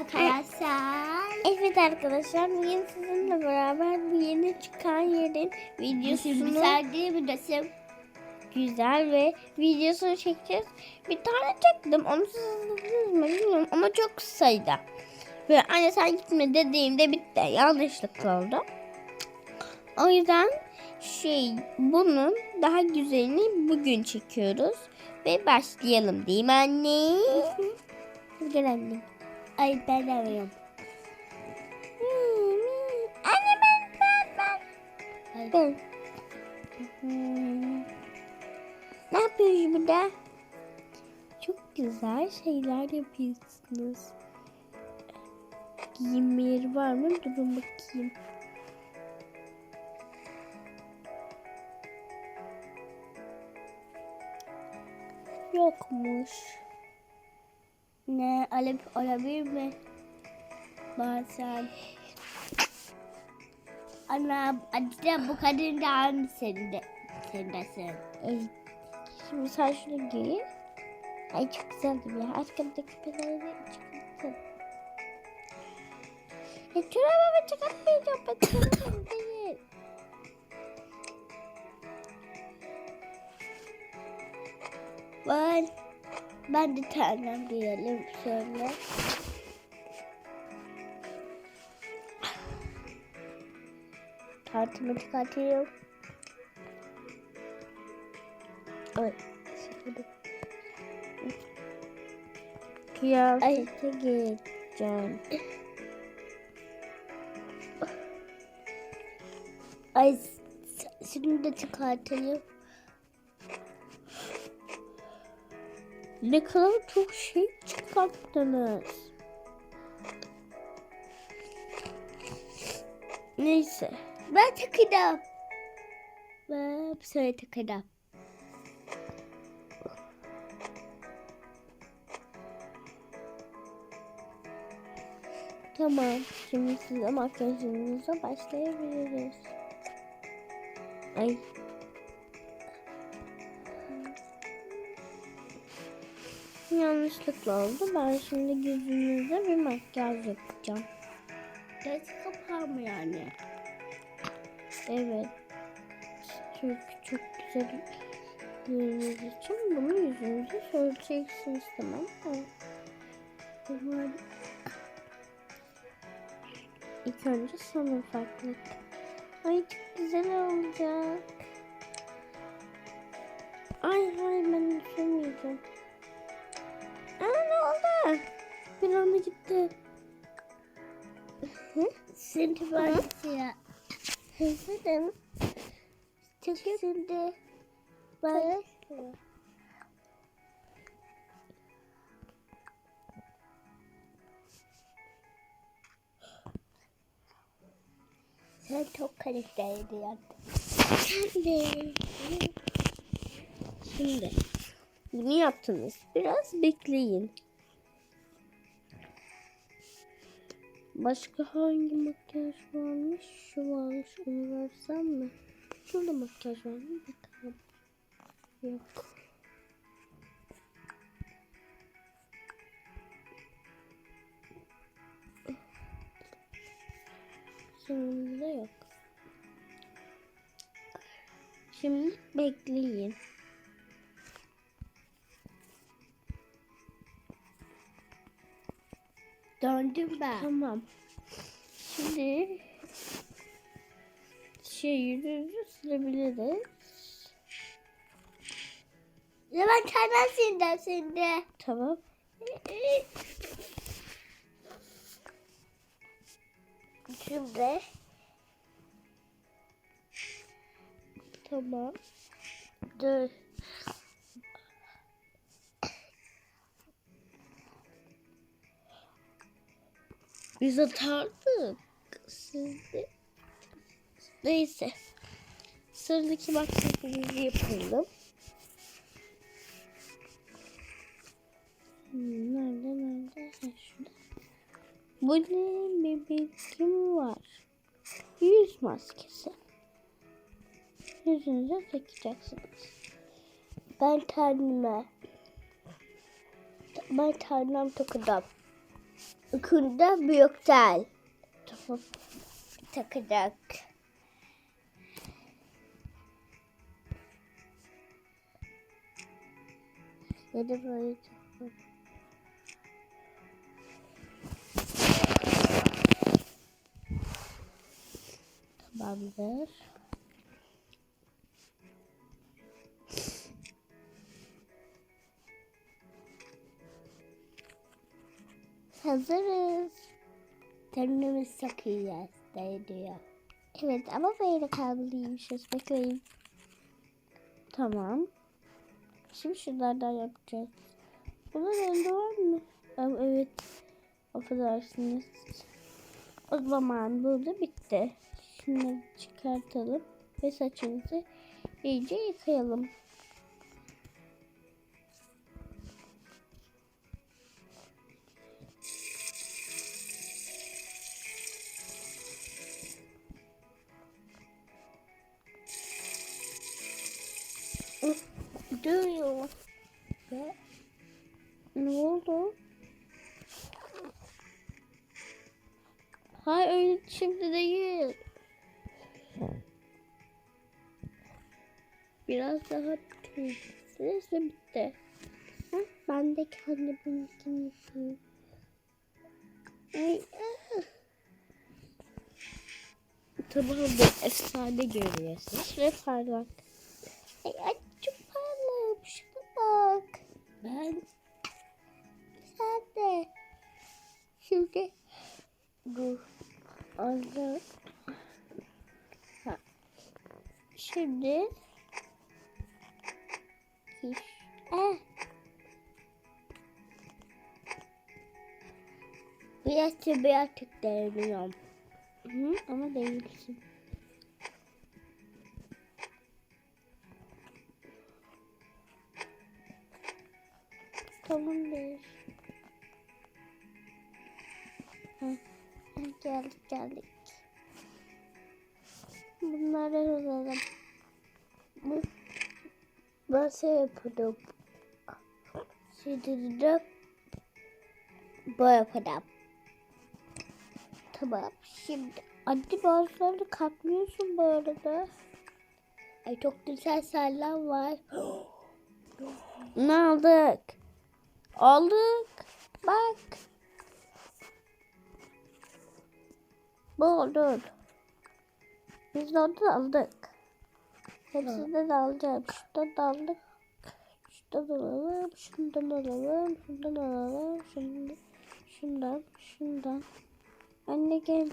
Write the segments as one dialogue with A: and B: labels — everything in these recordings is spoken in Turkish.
A: Arkadaşlar.
B: Evet arkadaşlar bugün sizinle beraber bu yeni çıkan yerin videosunu
A: bir sergi bir resim.
B: güzel ve videosunu çekeceğiz. Bir tane çektim onu siz izlediniz mi bilmiyorum ama çok kısaydı. Ve anne sen gitme dediğimde bitti. Yanlışlıkla oldu. O yüzden şey bunun daha güzelini bugün çekiyoruz. Ve başlayalım değil mi anne? Gel anne.
A: Ay ben arıyorum.
B: Anne ben ben ben.
A: Ay.
B: Ben. Hmm. Ne yapıyoruz burada? Çok güzel şeyler yapıyorsunuz. Giyinme yeri var mı? Durun bakayım. Yokmuş.
A: Ne alıp olabilir mi? Bazen. Ana, acaba bu kadın da aynı senin de. Senin de sen.
B: Evet. Şimdi sen şunu giy. Ay çok güzel duruyor. Arkamdaki küpeleri de çok güzel. Ya çorabımı çıkartmayacağım. Ben çorabım değil.
A: Ben, ben de tanem diyelim şöyle.
B: Tartımı çıkartıyorum. Ay. Kıyafete geçeceğim.
A: Ay şimdi de çıkartayım.
B: Ne kadar çok şey çıkarttınız. Neyse.
A: Ben takacağım. Ben sonra takacağım.
B: Tamam. Şimdi size makyajınıza başlayabiliriz. Ay. Yanlışlıkla oldu. Ben şimdi gözünüze bir makyaj yapacağım.
A: Göz kapağı mı yani?
B: Evet. Çünkü çok güzel yüzünüz için bunu yüzünüze söyleyeceksiniz tamam mı?
A: Tamam.
B: İlk önce son ufaklık. Ay çok güzel olacak. Ay hayır ben sürmeyeceğim. Oldu? Bir anda gitti.
A: Şimdi ben siyah.
B: Hazırım.
A: Çünkü
B: Şimdi
A: ben sen çok kaliteli yaptın.
B: Şimdi. Şimdi. Bunu yaptınız. Biraz bekleyin. Başka hangi makyaj varmış? Şu varmış. Onu versem mi? Şurada makyaj var mı? Bakalım. Yok. De yok. Şimdi bekleyin.
A: Döndüm ben.
B: Tamam. Şimdi şey yüzünüzü silebiliriz.
A: Ya ben kendden sildim şimdi.
B: Tamam.
A: Şimdi
B: Tamam.
A: dur.
B: Biz atardık. Siz de. Neyse. Sıradaki makyajımızı yapalım. Hmm, nerede nerede? Ha, şurada. Bu ne bebekim var? Yüz maskesi. Yüzünüze takacaksınız.
A: Ben kendime. Ben kendime takacağım. Ikında büyüktel.
B: Tamam.
A: Takacak.
B: Ya da böyle takmak. Tamamdır. Hazırız.
A: Kendimiz takacağız. Değdiyor.
B: Evet ama böyle kalmalıymışız. Bekleyin. Tamam. Şimdi şunlardan yapacağız. Bunun önünde var mı? Evet. Affedersiniz. O zaman burada bitti. Şunları çıkartalım. Ve saçımızı iyice yıkayalım.
A: Duruyor. Ve
B: Ne oldu? Hayır öyle şimdi değil. Biraz daha tüysüz ve bitti.
A: Hı, ben de kendiminkini yapayım.
B: Ay, ah. Tamamdır. Efsane görüyorsunuz ve parlak. Ay, ay. Bak.
A: Ben
B: Sen de. Şimdi. Anladım. Ha. Şimdi
A: eh. Biraz tabi artık değmiyorum.
B: Hı, ama değilsin. Tamamdır.
A: Geldik geldik.
B: Bunları alalım.
A: Bu nasıl yapalım? Şimdi bu yapalım.
B: Tamam. Şimdi anne bazılarını katmıyorsun bu arada.
A: Ay çok güzel sallam var.
B: Ne aldık? Aldık. Bak. Bu olur. Biz de ondan aldık. Hepsinden alacağım. Şundan da aldık. Şundan alalım. Şundan alalım. Şundan alalım. Şundan. Şundan. Şundan. Anne gel.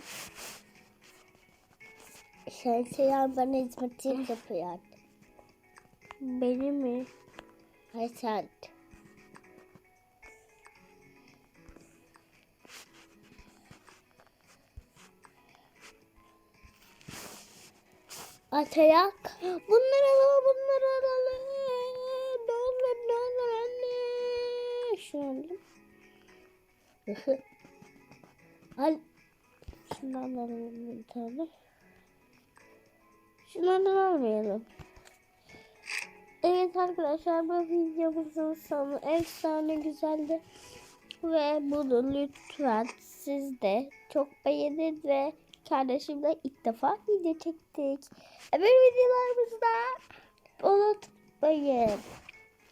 A: Sen selam bana hizmetçi yapıyor.
B: Beni mi?
A: Ay sen. Atayak.
B: Bunları alalım, bunları alalım. Ne olur anne. Şunu alalım.
A: Al.
B: Şundan alalım bir tane. Şunlardan almayalım. Evet arkadaşlar bu videomuzun sonu efsane güzeldi. Ve bunu lütfen siz de çok beğenin ve kardeşimle ilk defa video çektik. Öbür videolarımızda unutmayın.